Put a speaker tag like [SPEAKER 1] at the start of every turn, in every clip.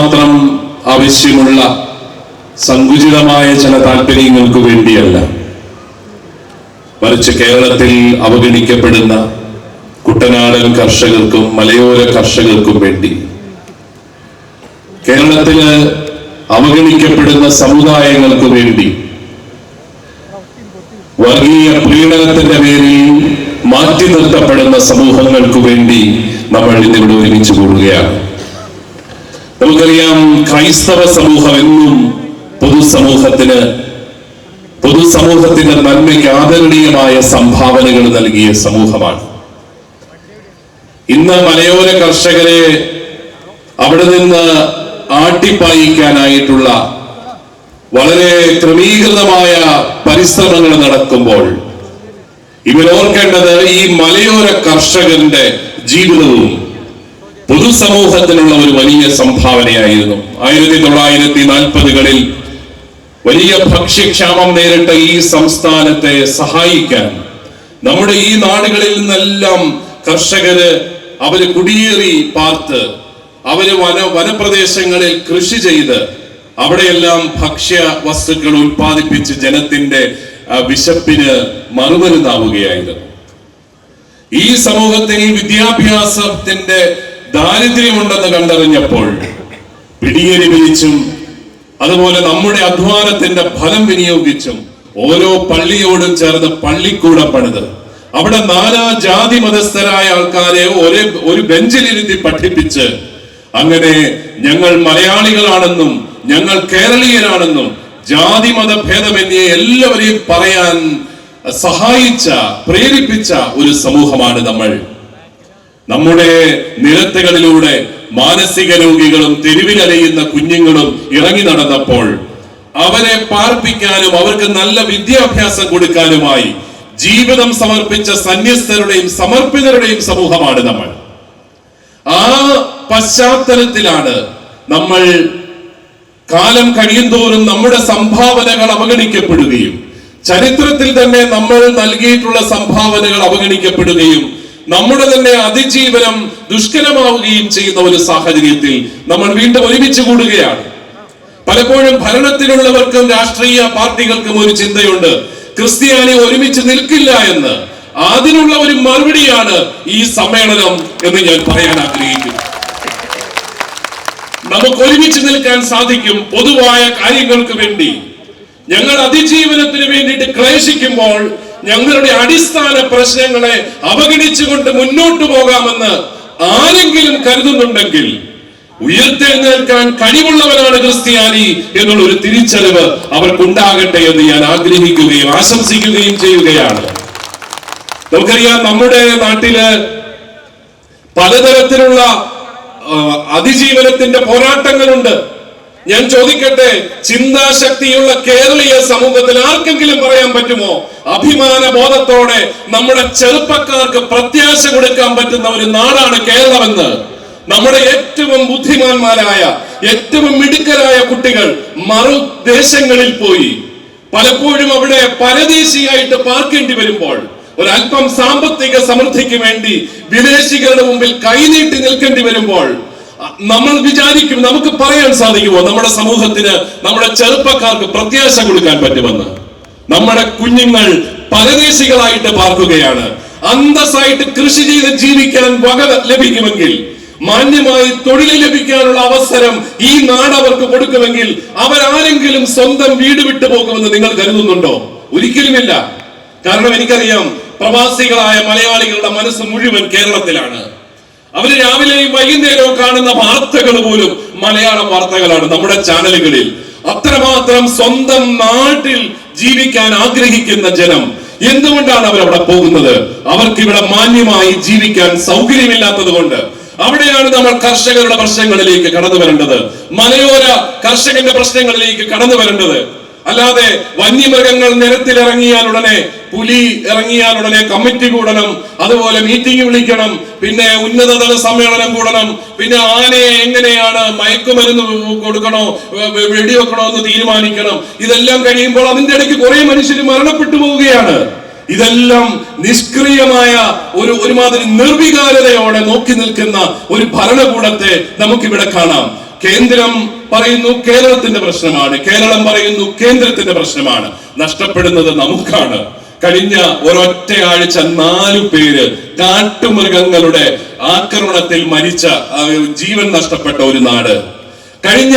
[SPEAKER 1] മാത്രം ആവശ്യമുള്ള സങ്കുചിതമായ ചില താല്പര്യങ്ങൾക്ക് വേണ്ടിയല്ല. മറിച്ച് കേരളത്തിൽ അവഗണിക്കപ്പെടുന്ന കുട്ടനാടൻ കർഷകർക്കും മലയോര കർഷകർക്കും വേണ്ടി. കേരളത്തിൽ അവഗണിക്കപ്പെടുന്ന സമുദായങ്ങൾക്ക് വേണ്ടി. വർഗീയ പ്രീണനത്തിന്റെ പേരിൽ മാറ്റി നിർത്തപ്പെടുന്ന സമൂഹങ്ങൾക്ക് വേണ്ടി നമ്മൾ ഇന്നിവിടെ ഒരുമിച്ച് കൂടുകയാണ്. നമുക്കറിയാം ക്രൈസ്തവ സമൂഹം എന്നും പൊതുസമൂഹത്തിന് പൊതുസമൂഹത്തിന്റെ നന്മയ്ക്ക് ആദരണീയമായ സംഭാവനകൾ നൽകിയ സമൂഹമാണ്. ഇന്ന് മലയോര കർഷകരെ അവിടെ നിന്ന് ആട്ടിപ്പായിക്കാനായിട്ടുള്ള വളരെ ക്രമീകൃതമായ പരിശ്രമങ്ങൾ നടക്കുമ്പോൾ ഇവരോർക്കേണ്ടത് ഈ മലയോര കർഷകന്റെ ജീവിതവും പൊതുസമൂഹത്തിനുള്ള ഒരു വലിയ സംഭാവനയായിരുന്നു. ആയിരത്തി തൊള്ളായിരത്തി നാൽപ്പതുകളിൽ വലിയ ഭക്ഷ്യക്ഷാമം നേരിട്ട ഈ സംസ്ഥാനത്തെ സഹായിക്കാൻ നമ്മുടെ ഈ നാടുകളിൽ നിന്നെല്ലാം കർഷകര് അവർ കുടിയേറി പാർത്ത് അവർ വന വനപ്രദേശങ്ങളിൽ കൃഷി ചെയ്ത് അവിടെയെല്ലാം ഭക്ഷ്യ വസ്തുക്കൾ ഉൽപ്പാദിപ്പിച്ച് ജനത്തിന്റെ വിശപ്പിന് മറുമരുന്നാവുകയായിരുന്നു ഈ സമൂഹത്തിൽ വിദ്യാഭ്യാസത്തിന്റെ ദാരിദ്ര്യമുണ്ടെന്ന് കണ്ടറിഞ്ഞപ്പോൾ പിടിയേരി വിളിച്ചും അതുപോലെ നമ്മുടെ അധ്വാനത്തിന്റെ ഫലം വിനിയോഗിച്ചും ഓരോ പള്ളിയോടും ചേർന്ന് പള്ളിക്കൂടം പണിത്. അവിടെ നാനാ ജാതി മതസ്ഥരായ ആൾക്കാരെ ഒരേ ഒരു ബെഞ്ചിലിരുത്തി പഠിപ്പിച്ച് അങ്ങനെ ഞങ്ങൾ മലയാളികളാണെന്നും ഞങ്ങൾ കേരളീയരാണെന്നും ജാതി മത ഭേദമന്യേ എല്ലാവരെയും പറയാൻ സഹായിച്ച പ്രേരിപ്പിച്ച ഒരു സമൂഹമാണ് നമ്മൾ. നമ്മുടെ നിരത്തുകളിലൂടെ മാനസിക രോഗികളും തെരുവിലലയുന്ന കുഞ്ഞുങ്ങളും ഇറങ്ങി നടന്നപ്പോൾ അവരെ പാർപ്പിക്കാനും അവർക്ക് നല്ല വിദ്യാഭ്യാസം കൊടുക്കാനുമായി ജീവിതം സമർപ്പിച്ച സന്യസ്തരുടെയും സമർപ്പിതരുടെയും സമൂഹമാണ് നമ്മൾ. ആ പശ്ചാത്തലത്തിലാണ് നമ്മൾ കാലം കഴിയുന്തോറും നമ്മുടെ സംഭാവനകൾ അവഗണിക്കപ്പെടുകയും ചരിത്രത്തിൽ തന്നെ നമ്മൾ നൽകിയിട്ടുള്ള സംഭാവനകൾ അവഗണിക്കപ്പെടുകയും നമ്മുടെ തന്നെ അതിജീവനം ദുഷ്കരമാവുകയും ചെയ്യുന്ന ഒരു സാഹചര്യത്തിൽ നമ്മൾ വീണ്ടും ഒരുമിച്ച് കൂടുകയാണ്. പലപ്പോഴും ഭരണത്തിലുള്ളവർക്കും രാഷ്ട്രീയ പാർട്ടികൾക്കും ഒരു ചിന്തയുണ്ട്. ക്രിസ്ത്യാനി ഒരുമിച്ച് നിൽക്കില്ല എന്ന്. അതിനുള്ള ഒരു മറുപടിയാണ് ഈ സമ്മേളനം എന്ന് ഞാൻ പറയാൻ ആഗ്രഹിക്കുന്നു. നമുക്ക് ഒരുമിച്ച് നിൽക്കാൻ സാധിക്കും പൊതുവായ കാര്യങ്ങൾക്ക് വേണ്ടി. ഞങ്ങൾ അതിജീവനത്തിന് വേണ്ടിയിട്ട് ക്ലേശിക്കുമ്പോൾ ഞങ്ങളുടെ അടിസ്ഥാന പ്രശ്നങ്ങളെ അവഗണിച്ചുകൊണ്ട് മുന്നോട്ട് പോകാമെന്ന് ആരെങ്കിലും കരുതുന്നുണ്ടെങ്കിൽ ഉയർത്തെഴുന്നേൽക്കാൻ കഴിവുള്ളവനാണ് ക്രിസ്ത്യാനി എന്നുള്ള ഒരു തിരിച്ചറിവ് അവർക്കുണ്ടാകട്ടെ എന്ന് ഞാൻ ആഗ്രഹിക്കുകയും ആശംസിക്കുകയും ചെയ്യുകയാണ്. നമുക്കറിയാം നമ്മുടെ നാട്ടിൽ പലതരത്തിലുള്ള അതിജീവനത്തിന്റെ പോരാട്ടങ്ങളുണ്ട്. ഞാൻ ചോദിക്കട്ടെ ചിന്താശക്തിയുള്ള കേരളീയ സമൂഹത്തിൽ ആർക്കെങ്കിലും പറയാൻ പറ്റുമോ? അഭിമാന ബോധത്തോടെ നമ്മുടെ ചെറുപ്പക്കാർക്ക് പ്രത്യാശ കൊടുക്കാൻ പറ്റുന്ന ഒരു നാടാണ് കേരളമെന്ന്. നമ്മുടെ ഏറ്റവും ബുദ്ധിമാന്മാരായ ഏറ്റവും മിടുക്കരായ കുട്ടികൾ മറു ദേശങ്ങളിൽ പോയി. പലപ്പോഴും അവിടെ പരദേശിയായിട്ട് പാർക്കേണ്ടി വരുമ്പോൾ ഒരല്പം സാമ്പത്തിക സമൃദ്ധിക്ക് വേണ്ടി വിദേശികളുടെ മുമ്പിൽ കൈനീട്ടി നിൽക്കേണ്ടി വരുമ്പോൾ നമ്മൾ വിചാരിക്കും നമുക്ക് പറയാൻ സാധിക്കുമോ? നമ്മുടെ സമൂഹത്തിന് നമ്മുടെ ചെറുപ്പക്കാർക്ക് പ്രത്യാശ കൊടുക്കാൻ പറ്റുമെന്ന്. നമ്മുടെ കുഞ്ഞുങ്ങൾ പരദേശികളായിട്ട് പാർക്കുകയാണ്. അന്തസ്സായിട്ട് കൃഷി ചെയ്ത് ജീവിക്കാൻ വക ലഭിക്കുമെങ്കിൽ മാന്യമായി തൊഴിൽ ലഭിക്കാനുള്ള അവസരം ഈ നാട് അവർക്ക് കൊടുക്കുമെങ്കിൽ അവരാരെങ്കിലും സ്വന്തം വീട് വിട്ടു പോകുമെന്ന് നിങ്ങൾ കരുതുന്നുണ്ടോ? ഒരിക്കലുമില്ല. കാരണം എനിക്കറിയാം പ്രവാസികളായ മലയാളികളുടെ മനസ്സ് മുഴുവൻ കേരളത്തിലാണ്. അവർ രാവിലെയും വൈകുന്നേരവും കാണുന്ന വാർത്തകൾ പോലും മലയാളം വാർത്തകളാണ് നമ്മുടെ ചാനലുകളിൽ. അത്രമാത്രം സ്വന്തം നാട്ടിൽ ജീവിക്കാൻ ആഗ്രഹിക്കുന്ന ജനം എന്തുകൊണ്ടാണ് അവർ അവിടെ പോകുന്നത്? അവർക്ക് ഇവിടെ മാന്യമായി ജീവിക്കാൻ സൗകര്യമില്ലാത്തത് കൊണ്ട്. അവിടെയാണ് നമ്മൾ കർഷകരുടെ പ്രശ്നങ്ങളിലേക്ക് കടന്നു വരേണ്ടത്. മലയോര കർഷകന്റെ പ്രശ്നങ്ങളിലേക്ക് കടന്നു വരേണ്ടത്. അല്ലാതെ വന്യമൃഗങ്ങൾ നിരത്തിലിറങ്ങിയാൽ ഉടനെ പുലി ഇറങ്ങിയാൽ ഉടനെ കമ്മിറ്റി കൂടണം അതുപോലെ മീറ്റിംഗ് വിളിക്കണം പിന്നെ ഉന്നതതല സമ്മേളനം കൂടണം പിന്നെ ആനയെ എങ്ങനെയാണ് മയക്കുമരുന്ന് കൊടുക്കണോ വെടിവെക്കണോ എന്ന് തീരുമാനിക്കണം. ഇതെല്ലാം കഴിയുമ്പോൾ അതിന്റെ ഇടയ്ക്ക് കുറെ മനുഷ്യർ മരണപ്പെട്ടു പോവുകയാണ്. ഇതെല്ലാം നിഷ്ക്രിയമായ ഒരു ഒരുമാതിരി നിർവികാരതയോടെ നോക്കി നിൽക്കുന്ന ഒരു ഭരണകൂടത്തെ നമുക്കിവിടെ കാണാം. കേന്ദ്രം പറയുന്നു കേരളത്തിന്റെ പ്രശ്നമാണ്. കേരളം പറയുന്നു കേന്ദ്രത്തിന്റെ പ്രശ്നമാണ്. നഷ്ടപ്പെടുന്നത് നമുക്കാണ്. കഴിഞ്ഞ ഒരൊറ്റ ആഴ്ച നാലു പേര് കാട്ടുമൃഗങ്ങളുടെ ആക്രമണത്തിൽ മരിച്ച ജീവൻ നഷ്ടപ്പെട്ട ഒരു നാട്. കഴിഞ്ഞ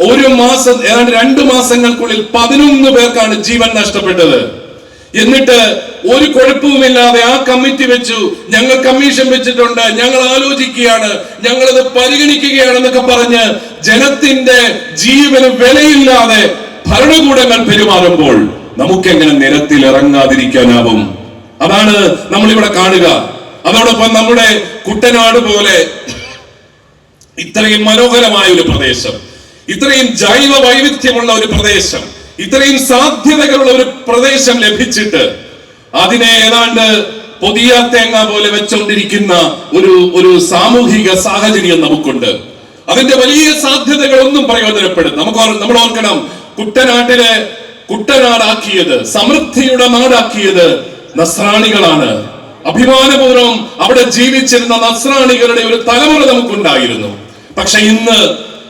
[SPEAKER 1] ഒരു മാസം ഏതാണ്ട് രണ്ടു മാസങ്ങൾക്കുള്ളിൽ പതിനൊന്ന് പേർക്കാണ് ജീവൻ നഷ്ടപ്പെട്ടത്. എന്നിട്ട് ഒരു കുഴപ്പവുമില്ലാതെ ആ കമ്മിറ്റി വെച്ചു ഞങ്ങൾ കമ്മീഷൻ വെച്ചിട്ടുണ്ട് ഞങ്ങൾ ആലോചിക്കുകയാണ് ഞങ്ങൾ അത് പരിഗണിക്കുകയാണെന്നൊക്കെ പറഞ്ഞ് ജനത്തിന്റെ ജീവന് വിലയില്ലാതെ ഭരണകൂടങ്ങൾ പെരുമാറുമ്പോൾ നമുക്കെങ്ങനെ നിരത്തിൽ ഇറങ്ങാതിരിക്കാനാവും അതാണ് നമ്മളിവിടെ കാണുക. അതോടൊപ്പം നമ്മുടെ കുട്ടനാട് പോലെ ഇത്രയും മനോഹരമായ ഒരു പ്രദേശം ഇത്രയും ജൈവ വൈവിധ്യമുള്ള ഒരു പ്രദേശം ഇത്രയും സാധ്യതകളുള്ള ഒരു പ്രദേശം ലഭിച്ചിട്ട് അതിനെ ഏതാണ്ട് പുതിയ തേങ്ങ പോലെ വെച്ചുകൊണ്ടിരിക്കുന്ന ഒരു ഒരു സാമൂഹിക സാഹചര്യം നമുക്കുണ്ട്. അതിന്റെ വലിയ സാധ്യതകളൊന്നും പ്രയോജനപ്പെടും. നമുക്ക് നമ്മൾ ഓർക്കണം കുട്ടനാട്ടിലെ കുട്ടനാടാക്കിയത് സമൃദ്ധിയുടെ നാടാക്കിയത് നസ്രാണികളാണ്. അഭിമാനപൂർവം അവിടെ ജീവിച്ചിരുന്ന നസ്രാണികളുടെ ഒരു തലമുറ നമുക്കുണ്ടായിരുന്നു. പക്ഷെ ഇന്ന്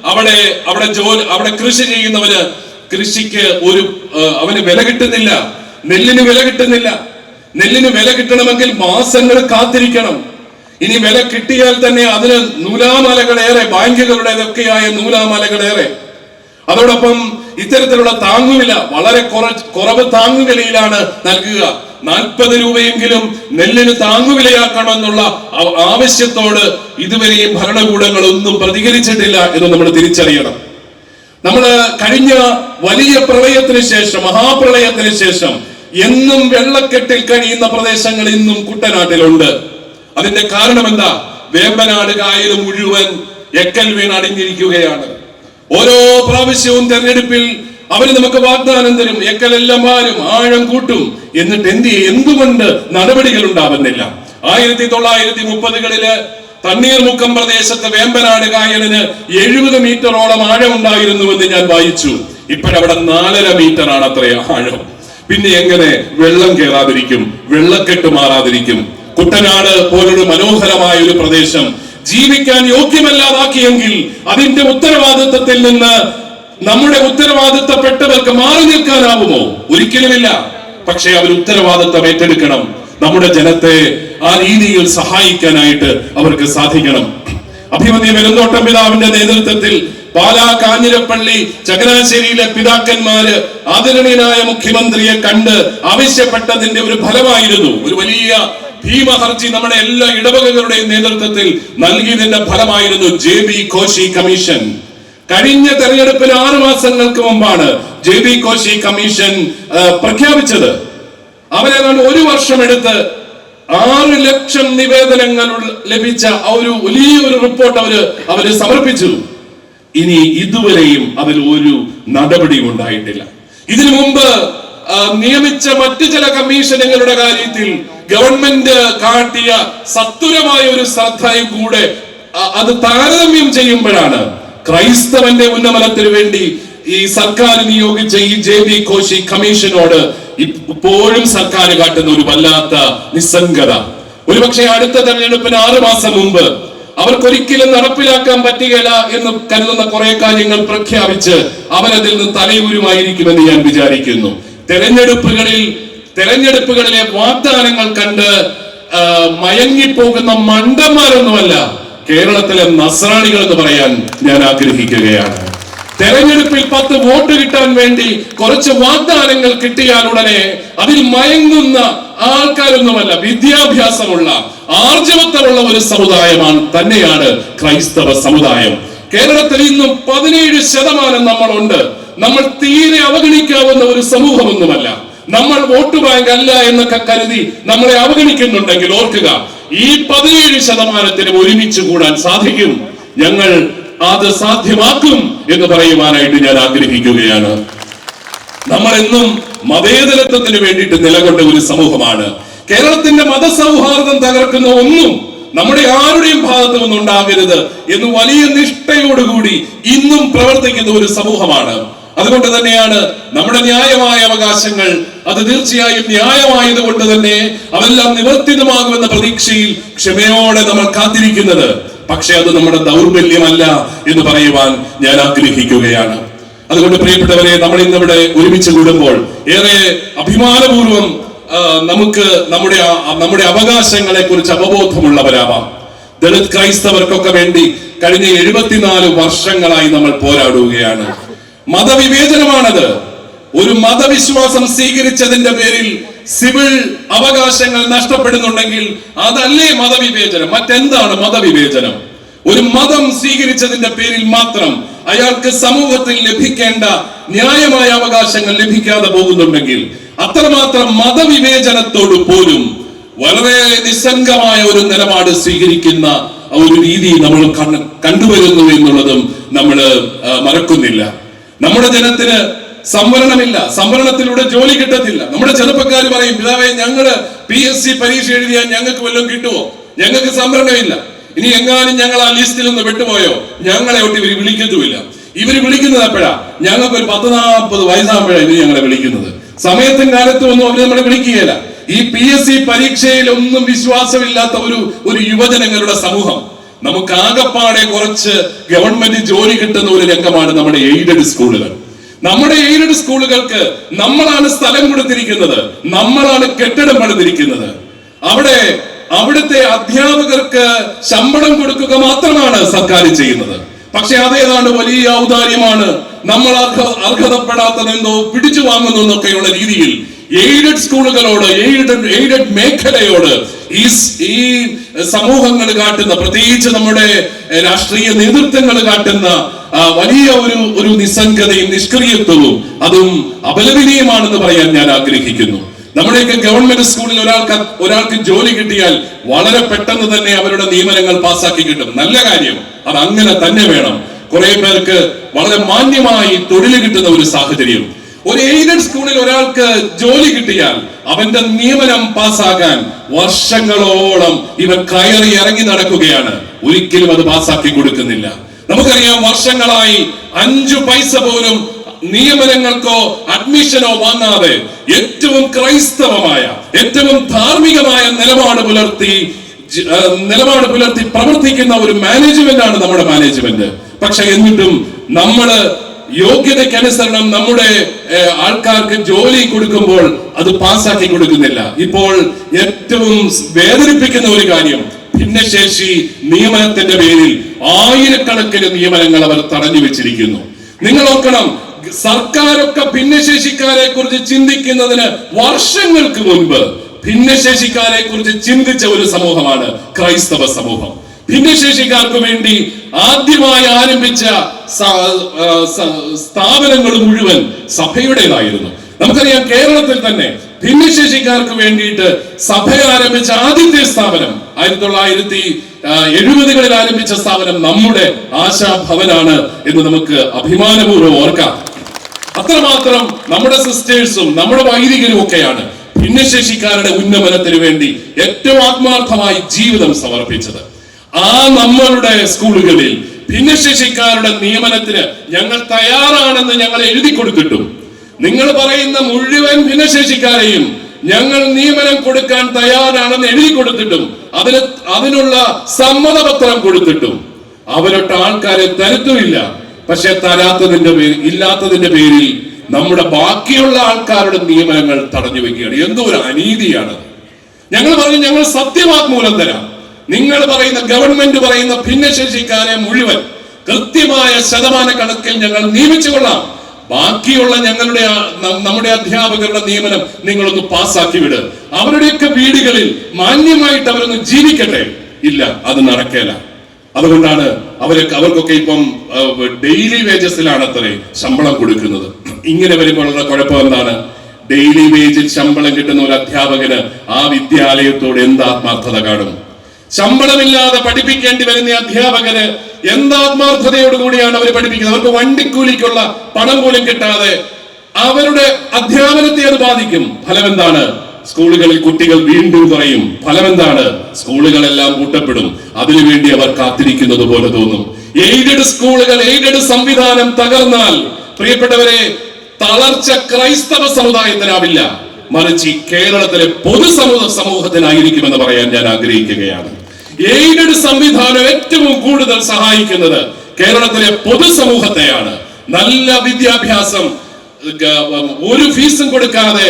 [SPEAKER 1] അവിടെ അവിടെ ജോലി അവിടെ കൃഷി ചെയ്യുന്നവന് കൃഷിക്ക് ഒരു അവന് വില കിട്ടുന്നില്ല. നെല്ലിന് വില കിട്ടുന്നില്ല. നെല്ലിന് വില കിട്ടണമെങ്കിൽ മാസങ്ങൾ കാത്തിരിക്കണം. ഇനി വില കിട്ടിയാൽ തന്നെ അതിന് നൂലാമലകളേറെ ബാങ്കുകളുടേതൊക്കെയായ നൂലാമലകളേറെ അതോടൊപ്പം ഇത്തരത്തിലുള്ള താങ്ങുവില വളരെ കുറ- കുറവ് താങ്ങുവിലയിലാണ് നൽകുക. നാൽപ്പത് രൂപയെങ്കിലും നെല്ലിന് താങ്ങുവിലയാക്കണമെന്നുള്ള ആവശ്യത്തോട് ഇതുവരെയും ഭരണകൂടങ്ങൾ ഒന്നും പ്രതികരിച്ചിട്ടില്ല എന്ന് നമ്മൾ തിരിച്ചറിയണം. നമ്മൾ കഴിഞ്ഞ വലിയ പ്രളയത്തിന് ശേഷം മഹാപ്രളയത്തിന് ശേഷം എന്നും വെള്ളക്കെട്ടിൽ കഴിയുന്ന പ്രദേശങ്ങൾ ഇന്നും കുട്ടനാട്ടിലുണ്ട്. അതിന്റെ കാരണം എന്താ വേമ്പനാട് കായൽ മുഴുവൻ എക്കൽ വീണ് അടിഞ്ഞിരിക്കുകയാണ് ഓരോ പ്രാവശ്യവും തെരഞ്ഞെടുപ്പിൽ അവർ നമുക്ക് വാഗ്ദാനം തരും. എക്കലെല്ലാം മാറും ആഴം കൂട്ടും. എന്നിട്ട് എന്ത്? എന്തുകൊണ്ട് നടപടികൾ ഉണ്ടാവുന്നില്ല? ആയിരത്തി തൊള്ളായിരത്തി മുപ്പതുകളിൽ തണ്ണീർമുക്കം പ്രദേശത്ത് വേമ്പനാട് കായലിന് എഴുപത് മീറ്ററോളം ആഴമുണ്ടായിരുന്നുവെന്ന് ഞാൻ വായിച്ചു. ഇപ്പോഴവിടെ നാലര മീറ്റർ ആണ് അത്ര ആഴം. പിന്നെ എങ്ങനെ വെള്ളം കയറാതിരിക്കും വെള്ളക്കെട്ട് മാറാതിരിക്കും? കുട്ടനാട് പോലൊരു മനോഹരമായ ഒരു പ്രദേശം. ജീവിക്കാൻ യോഗ്യമല്ലാതാക്കിയെങ്കിൽ അതിന്റെ ഉത്തരവാദിത്വത്തിൽ നിന്ന് നമ്മുടെ ഉത്തരവാദിത്തപ്പെട്ടവർക്ക് മാറി നിൽക്കാനാവുമോ? ഒരിക്കലുമില്ല. പക്ഷെ അവർ ഉത്തരവാദിത്തം ഏറ്റെടുക്കണം. നമ്മുടെ ജനത്തെ ആ രീതിയിൽ സഹായിക്കാനായിട്ട് അവർക്ക് സാധിക്കണം. അഭിമന്യ വെലുന്തോട്ടം പിതാവിന്റെ നേതൃത്വത്തിൽ പാലാ കാഞ്ഞിരപ്പള്ളി ചങ്ങനാശ്ശേരിയിലെ പിതാക്കന്മാര് ആദരണീയനായ മുഖ്യമന്ത്രിയെ കണ്ട് ആവശ്യപ്പെട്ടതിന്റെ ഒരു ഫലമായിരുന്നു. ഒരു വലിയ ഭീമഹർജി നമ്മുടെ എല്ലാ ഇടവകകളുടെയും നേതൃത്വത്തിൽ നൽകിയതിന്റെ ഫലമായിരുന്നു ജെ ബി കോശി കമ്മീഷൻ. കഴിഞ്ഞ തെരഞ്ഞെടുപ്പിൽ ആറു മാസങ്ങൾക്ക് മുമ്പാണ് ജെ ബി കോശി കമ്മീഷൻ പ്രഖ്യാപിച്ചത്. അവരേതാണ്ട് ഒരു വർഷം എടുത്ത് ആറ് ലക്ഷം നിവേദനങ്ങൾ ലഭിച്ച ആ ഒരു വലിയൊരു റിപ്പോർട്ട് അവർ അവർ സമർപ്പിച്ചു. ഇനി ഇതുവരെയും അതിൽ ഒരു നടപടിയും ഉണ്ടായിട്ടില്ല. ഇതിനു മുമ്പ് നിയമിച്ച മറ്റു ചില കമ്മീഷനുകളുടെ കാര്യത്തിൽ ഗവൺമെന്റ് കാട്ടിയ സത്വരമായ ഒരു ശ്രദ്ധയും കൂടെ അത് താരതമ്യം ചെയ്യുമ്പോഴാണ് ക്രൈസ്തവന്റെ ഉന്നമനത്തിന് വേണ്ടി ഈ സർക്കാർ നിയോഗിച്ച ഈ ജെ ബി കോശി കമ്മീഷനോട് ഇപ്പോഴും സർക്കാർ കാട്ടുന്ന ഒരു വല്ലാത്ത നിസ്സംഗത. ഒരുപക്ഷെ അടുത്ത തെരഞ്ഞെടുപ്പിന് ആറു മാസം മുമ്പ് അവർക്കൊരിക്കലും നടപ്പിലാക്കാൻ പറ്റുകയില്ല എന്ന് കരുതുന്ന കുറെ കാര്യങ്ങൾ പ്രഖ്യാപിച്ച് അവരതിൽ നിന്ന് തലയൂരുമായിരിക്കുമെന്ന് ഞാൻ വിചാരിക്കുന്നു. തെരഞ്ഞെടുപ്പുകളിൽ തെരഞ്ഞെടുപ്പുകളിലെ വാഗ്ദാനങ്ങൾ കണ്ട് മയങ്ങിപ്പോകുന്ന മണ്ടന്മാരൊന്നുമല്ല കേരളത്തിലെ നസ്രാണികൾ എന്ന് പറയാൻ ഞാൻ ആഗ്രഹിക്കുകയാണ്. തെരഞ്ഞെടുപ്പിൽ പത്ത് വോട്ട് കിട്ടാൻ വേണ്ടി കുറച്ച് വാഗ്ദാനങ്ങൾ കിട്ടിയാൽ ഉടനെ അതിൽ മയങ്ങുന്ന ആൾക്കാരൊന്നുമല്ല വിദ്യാഭ്യാസമുള്ള ആർജവത്വമുള്ള ഒരു സമുദായമാണ് തന്നെയാണ് ക്രൈസ്തവ സമുദായം. കേരളത്തിൽ ഇന്നും പതിനേഴ് ശതമാനം നമ്മളുണ്ട്. നമ്മൾ തീരെ അവഗണിക്കാവുന്ന ഒരു സമൂഹമൊന്നുമല്ല. നമ്മൾ വോട്ട് ബാങ്ക് അല്ല എന്നൊക്കെ കരുതി നമ്മളെ അവഗണിക്കുന്നുണ്ടെങ്കിൽ ഓർക്കുക ഈ പതിനേഴ് ശതമാനത്തിന് ഒരുമിച്ച് കൂടാൻ സാധിക്കും. ഞങ്ങൾ അത് സാധ്യമാക്കും എന്ന് പറയുവാനായിട്ട് ഞാൻ ആഗ്രഹിക്കുകയാണ്. നമ്മൾ എന്നും മതേതരത്വത്തിന് വേണ്ടിയിട്ട് നിലകൊണ്ട ഒരു സമൂഹമാണ്. കേരളത്തിന്റെ മതസൗഹാർദ്ദം തകർക്കുന്ന ഒന്നും നമ്മുടെ ആരുടെയും ഭാഗത്തു നിന്നുണ്ടാകരുത് എന്ന് വലിയ നിഷ്ഠയോടുകൂടി ഇന്നും പ്രവർത്തിക്കുന്ന ഒരു സമൂഹമാണ്. അതുകൊണ്ട് തന്നെയാണ് നമ്മുടെ ന്യായമായ അവകാശങ്ങൾ അത് തീർച്ചയായും ന്യായമായത് കൊണ്ട് തന്നെ അതെല്ലാം നിവർത്തിതമാകുമെന്ന പ്രതീക്ഷയിൽ ക്ഷമയോടെ നമ്മൾ കാത്തിരിക്കുന്നത്. പക്ഷെ അത് നമ്മുടെ ദൗർബല്യമല്ല എന്ന് പറയുവാൻ ഞാൻ ആഗ്രഹിക്കുകയാണ്. അതുകൊണ്ട് പ്രിയപ്പെട്ടവരെ നമ്മൾ ഇന്നിവിടെ ഒരുമിച്ച് കൂടുമ്പോൾ ഏറെ അഭിമാനപൂർവം നമുക്ക് നമ്മുടെ നമ്മുടെ അവകാശങ്ങളെ കുറിച്ച് അവബോധമുള്ളവരാവാം. ദളിത് ക്രൈസ്തവർക്കൊക്കെ വേണ്ടി കഴിഞ്ഞ എഴുപത്തിനാല് വർഷങ്ങളായി നമ്മൾ പോരാടുകയാണ്. മതവിവേചനമാണത്. ഒരു മതവിശ്വാസം സ്വീകരിച്ചതിന്റെ പേരിൽ സിവിൽ അവകാശങ്ങൾ നഷ്ടപ്പെടുന്നുണ്ടെങ്കിൽ അതല്ലേ മതവിവേചനം? മറ്റെന്താണ് മതവിവേചനം? ഒരു മതം സ്വീകരിച്ചതിന്റെ പേരിൽ മാത്രം അയാൾക്ക് സമൂഹത്തിൽ ലഭിക്കേണ്ട ന്യായമായ അവകാശങ്ങൾ ലഭിക്കാതെ പോകുന്നുണ്ടെങ്കിൽ അത്രമാത്രം മതവിവേചനത്തോട് പോലും വളരെ നിസ്സംഗമായ ഒരു നിലപാട് സ്വീകരിക്കുന്ന ഒരു രീതി നമ്മൾ കണ്ടുവരുന്നു എന്നുള്ളതും നമ്മൾ മറക്കുന്നില്ല. നമ്മുടെ ജനത്തിന് സംവരണമില്ല. സംവരണത്തിലൂടെ ജോലി കിട്ടത്തില്ല. നമ്മുടെ ചെറുപ്പക്കാർ പറയും പിതാവേ ഞങ്ങൾ പി എസ് സി പരീക്ഷ എഴുതിയാൽ ഞങ്ങൾക്ക് വല്ലതും കിട്ടുമോ ഞങ്ങൾക്ക് സംവരണമില്ല. ഇനി എങ്ങാനും ഞങ്ങൾ ആ ലിസ്റ്റിൽ നിന്ന് വിട്ടുപോയോ? ഞങ്ങളെ ഒട്ടി ഇവർ വിളിക്കത്തുമില്ല. ഇവർ വിളിക്കുന്നത് എപ്പോഴാ? ഞങ്ങൾക്ക് ഒരു പത്ത് നാൽപ്പത് വയസ്സാകുമ്പോഴാണ് ഇവർ ഞങ്ങളെ വിളിക്കുന്നത്. സമയത്തും കാലത്തും ഒന്നും അവർ നമ്മളെ വിളിക്കുകയില്ല. ഈ പി എസ് സി പരീക്ഷയിൽ ഒന്നും വിശ്വാസമില്ലാത്ത ഒരു ഒരു യുവജനങ്ങളുടെ സമൂഹം. നമുക്ക് ആകപ്പാടെ കുറച്ച് ഗവൺമെന്റ് ജോലി കിട്ടുന്ന ഒരു രംഗമാണ് നമ്മുടെ എയ്ഡഡ് സ്കൂളുകൾ. നമ്മുടെ എയ്ഡഡ് സ്കൂളുകൾക്ക് നമ്മളാണ് സ്ഥലം കൊടുത്തിരിക്കുന്നത്. നമ്മളാണ് കെട്ടിടം പണിതിരിക്കുന്നത്. അവിടെ അവിടുത്തെ അധ്യാപകർക്ക് ശമ്പളം കൊടുക്കുക മാത്രമാണ് സർക്കാർ ചെയ്യുന്നത്. പക്ഷെ അതേതാണ് വലിയ ഔദാര്യമാണ്. നമ്മൾ അർഹ അർഹതപ്പെടാത്തതെന്തോ പിടിച്ചു വാങ്ങുന്നു എന്നൊക്കെയുള്ള രീതിയിൽ എയ്ഡഡ് സ്കൂളുകളോട് എയ്ഡഡ് എയ്ഡഡ് മേഖലയോട് ഈ ഈ സമൂഹങ്ങൾ കാട്ടുന്ന പ്രത്യേകിച്ച് നമ്മുടെ രാഷ്ട്രീയ നേതൃത്വങ്ങൾ കാട്ടുന്ന വലിയ ഒരു ഒരു നിസ്സംഗതയും നിഷ്ക്രിയത്വവും അതും അപലപനീയമാണെന്ന് പറയാൻ ഞാൻ ആഗ്രഹിക്കുന്നു. നമ്മുടെയൊക്കെ ഗവൺമെന്റ് സ്കൂളിൽ ഒരാൾക്ക് ഒരാൾക്ക് ജോലി കിട്ടിയാൽ വളരെ പെട്ടെന്ന് തന്നെ അവരുടെ നിയമനങ്ങൾ പാസ്സാക്കി കിട്ടും. നല്ല കാര്യം. അത് അങ്ങനെ തന്നെ വേണം. കുറെ പേർക്ക് വളരെ മാന്യമായി തൊഴിൽ കിട്ടുന്ന ഒരു സാഹചര്യം. ഒരു എയ്ഡഡ് സ്കൂളിൽ ഒരാൾക്ക് ജോലി കിട്ടിയാൽ അവന്റെ നിയമനം പാസ്സാകാൻ വർഷങ്ങളോളം ഇവൻ കയറി ഇറങ്ങി നടക്കുകയാണ്. ഒരിക്കലും അത് പാസ്സാക്കി കൊടുക്കുന്നില്ല. നമുക്കറിയാം വർഷങ്ങളായി അഞ്ചു പൈസ പോലും നിയമനങ്ങൾക്കോ അഡ്മിഷനോ വാങ്ങാതെ ഏറ്റവും ക്രൈസ്തവമായ ഏറ്റവും ധാർമ്മികമായ നിലപാട് പുലർത്തി നിലപാട് പുലർത്തി പ്രവർത്തിക്കുന്ന ഒരു മാനേജ്മെന്റ് ആണ് നമ്മുടെ മാനേജ്മെന്റ്. പക്ഷെ എന്നിട്ടും നമ്മൾ യോഗ്യതയ്ക്കനുസരണം നമ്മുടെ ആൾക്കാർക്ക് ജോലി കൊടുക്കുമ്പോൾ അത് പാസ്സാക്കി കൊടുക്കുന്നില്ല. ഇപ്പോൾ ഏറ്റവും വേദനിപ്പിക്കുന്ന ഒരു കാര്യം ഭിന്നശേഷി നിയമനത്തിന്റെ പേരിൽ ആയിരക്കണക്കിന് നിയമനങ്ങൾ അവർ തടഞ്ഞു വെച്ചിരിക്കുന്നു. നിങ്ങൾ ഓർക്കണം സർക്കാരൊക്കെ ഭിന്നശേഷിക്കാരെ കുറിച്ച് ചിന്തിക്കുന്നതിന് വർഷങ്ങൾക്ക് മുൻപ് ഭിന്നശേഷിക്കാരെ കുറിച്ച് ചിന്തിച്ച ഒരു സമൂഹമാണ് ക്രൈസ്തവ സമൂഹം. ഭിന്നശേഷിക്കാർക്ക് വേണ്ടി ആദ്യമായി ആരംഭിച്ച സ്ഥാപനങ്ങൾ മുഴുവൻ സഭയുടേതായിരുന്നു. നമുക്കറിയാം കേരളത്തിൽ തന്നെ ഭിന്നശേഷിക്കാർക്ക് വേണ്ടിയിട്ട് സഭ ആരംഭിച്ച ആദ്യത്തെ സ്ഥാപനം ആയിരത്തി തൊള്ളായിരത്തി എഴുപതുകളിൽ ആരംഭിച്ച സ്ഥാപനം നമ്മുടെ ആശാഭവനാണ് എന്ന് നമുക്ക് അഭിമാനപൂർവം ഓർക്കാം. അത്രമാത്രം നമ്മുടെ സിസ്റ്റേഴ്സും നമ്മുടെ വൈദികരും ഒക്കെയാണ് ഭിന്നശേഷിക്കാരുടെ ഉന്നമനത്തിന് വേണ്ടി ഏറ്റവും ആത്മാർത്ഥമായി ജീവിതം സമർപ്പിച്ചത്. ആ നമ്മളുടെ സ്കൂളുകളിൽ ഭിന്നശേഷിക്കാരുടെ നിയമനത്തിന് ഞങ്ങൾ തയ്യാറാണെന്ന് ഞങ്ങൾ എഴുതി കൊടുത്തിട്ടും നിങ്ങൾ പറയുന്ന മുഴുവൻ ഭിന്നശേഷിക്കാരെയും ഞങ്ങൾ നിയമനം കൊടുക്കാൻ തയ്യാറാണെന്ന് എഴുതി കൊടുത്തിട്ടും അതിന് അതിനുള്ള സമ്മതപത്രം കൊടുത്തിട്ടും അവരൊട്ട് ആൾക്കാരെ തരുത്തുമില്ല. പക്ഷെ തരാത്തതിന്റെ പേരിൽ ഇല്ലാത്തതിന്റെ പേരിൽ നമ്മുടെ ബാക്കിയുള്ള ആൾക്കാരുടെ നിയമനങ്ങൾ തടഞ്ഞു വെക്കുകയാണ്. എന്തോ ഒരു അനീതിയാണ് ഞങ്ങൾ പറഞ്ഞു ഞങ്ങൾ സത്യവാങ്മൂലം തരാം. നിങ്ങൾ പറയുന്ന ഗവൺമെന്റ് പറയുന്ന ഭിന്നശേഷിക്കാരെ മുഴുവൻ കൃത്യമായ ശതമാന കണക്കിൽ ഞങ്ങൾ നിയമിച്ചു കൊള്ളാം ബാക്കിയുള്ള ഞങ്ങളുടെ നമ്മുടെ അധ്യാപകരുടെ നിയമനം നിങ്ങളൊന്ന് പാസ്സാക്കി വിട്. അവരുടെയൊക്കെ വീടുകളിൽ മാന്യമായിട്ട് അവരൊന്ന് ജീവിക്കട്ടെ. ഇല്ല അത് നടക്കേല. അതുകൊണ്ടാണ് അവരൊക്കെ അവർക്കൊക്കെ ഇപ്പം ഡെയിലി വേജസിലാണ് അത്രേ ശമ്പളം കൊടുക്കുന്നത്. ഇങ്ങനെ വരുമ്പോഴുള്ള കുഴപ്പം എന്താണ്? ഡെയിലി വേജിൽ ശമ്പളം കിട്ടുന്ന ഒരു അധ്യാപകന് ആ വിദ്യാലയത്തോട് എന്ത് ആത്മാർത്ഥത കാണും? ശമ്പളമില്ലാതെ പഠിപ്പിക്കേണ്ടി വരുന്ന അധ്യാപകന് എന്ത് ആത്മാർത്ഥതയോടുകൂടിയാണ് അവർ പഠിപ്പിക്കുന്നത്? അവർക്ക് വണ്ടിക്കൂലിക്കുള്ള പണം പോലും കിട്ടാതെ അവരുടെ അധ്യാപനത്തെ അത് ബാധിക്കും. ഫലം എന്താണ് സ്കൂളുകളിൽ കുട്ടികൾ വീണ്ടും കുറയും ഫലം എന്താണ് സ്കൂളുകളെല്ലാം കൂട്ടപ്പെടും അതിനുവേണ്ടി അവർ കാത്തിരിക്കുന്നത് പോലെ തോന്നും. എയ്ഡഡ് സ്കൂളുകൾ എയ്ഡഡ് സംവിധാനം തകർന്നാൽ പ്രിയപ്പെട്ടവരെ തളർച്ച ക്രൈസ്തവ സമുദായത്തിനാവില്ല. മറിച്ച് കേരളത്തിലെ പൊതു സമൂഹ സമൂഹത്തിനായിരിക്കുമെന്ന് പറയാൻ ഞാൻ ആഗ്രഹിക്കുകയാണ്. എയ്ഡഡ് സംവിധാനം ഏറ്റവും കൂടുതൽ സഹായിക്കുന്നത് കേരളത്തിലെ പൊതുസമൂഹത്തെയാണ്. നല്ല വിദ്യാഭ്യാസം ഒരു ഫീസും കൊടുക്കാതെ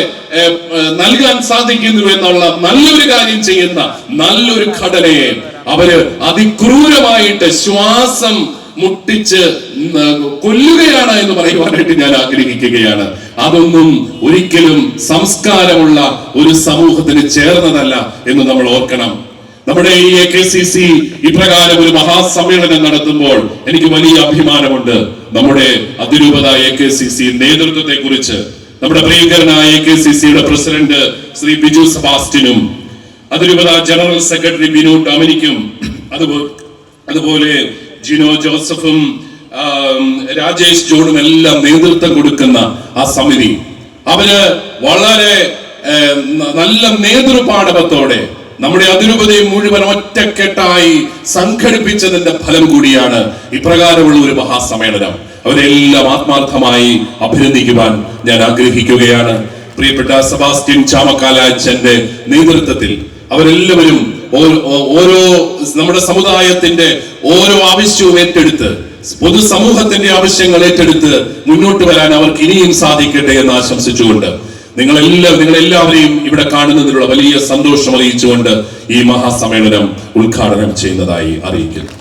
[SPEAKER 1] നൽകാൻ സാധിക്കുന്നു എന്നുള്ള നല്ലൊരു കാര്യം ചെയ്യുന്ന നല്ലൊരു ഘടനയെ അവർ അതിക്രൂരമായിട്ട് ശ്വാസം മുട്ടിച്ച് കൊല്ലുകയാണ് എന്ന് പറയുവാനായിട്ട് ഞാൻ ആഗ്രഹിക്കുകയാണ്. അതൊന്നും ഒരിക്കലും സംസ്കാരമുള്ള ഒരു സമൂഹത്തിന് ചേർന്നതല്ല എന്ന് നമ്മൾ ഓർക്കണം. നമ്മുടെ ഈ എ കെ സി സി ഇപ്രകാരം ഒരു മഹാസമ്മേളനം നടത്തുമ്പോൾ എനിക്ക് വലിയ അഭിമാനമുണ്ട്. നമ്മുടെ അതിരൂപത എ കെ സി സി നേതൃത്വത്തെ കുറിച്ച് നമ്മുടെ പ്രിയങ്കരനായ എ കെ സി സിയുടെ പ്രസിഡന്റ് ശ്രീ ബിജു സബാസ്റ്റിനും അതിരൂപത ജനറൽ സെക്രട്ടറി ബിനു ഡൊമിനിക്കും അതുപോലെ ജിനോ ജോസഫും രാജേഷ് ജോണും എല്ലാം നേതൃത്വം കൊടുക്കുന്ന ആ സമിതി. അവർ വളരെ നല്ല നേതൃപാടവത്തോടെ നമ്മുടെ അതിരൂപതയെ മുഴുവൻ ഒറ്റക്കെട്ടായി സംഘടിപ്പിച്ചതിന്റെ ഫലം കൂടിയാണ് ഇപ്രകാരമുള്ള ഒരു മഹാസമ്മേളനം. അവരെല്ലാം ആത്മാർത്ഥമായി അഭിനന്ദിക്കുവാൻ ഞാൻ ആഗ്രഹിക്കുകയാണ്. പ്രിയപ്പെട്ട സെബാസ്റ്റ്യൻ ചാമക്കാലാച്ചന്റെ നേതൃത്വത്തിൽ അവരെല്ലാവരും ഓരോ നമ്മുടെ സമുദായത്തിന്റെ ഓരോ ആവശ്യവും ഏറ്റെടുത്ത് പൊതുസമൂഹത്തിന്റെ ആവശ്യങ്ങൾ ഏറ്റെടുത്ത് മുന്നോട്ട് വരാൻ അവർക്ക് ഇനിയും സാധിക്കട്ടെ എന്ന് ആശംസിച്ചുകൊണ്ട് നിങ്ങളെല്ലാം നിങ്ങളെല്ലാവരെയും ഇവിടെ കാണുന്നതിലുള്ള വലിയ സന്തോഷം അറിയിച്ചുകൊണ്ട് ഈ മഹാസമ്മേളനം ഉദ്ഘാടനം ചെയ്യുന്നതായി അറിയിക്കുന്നു.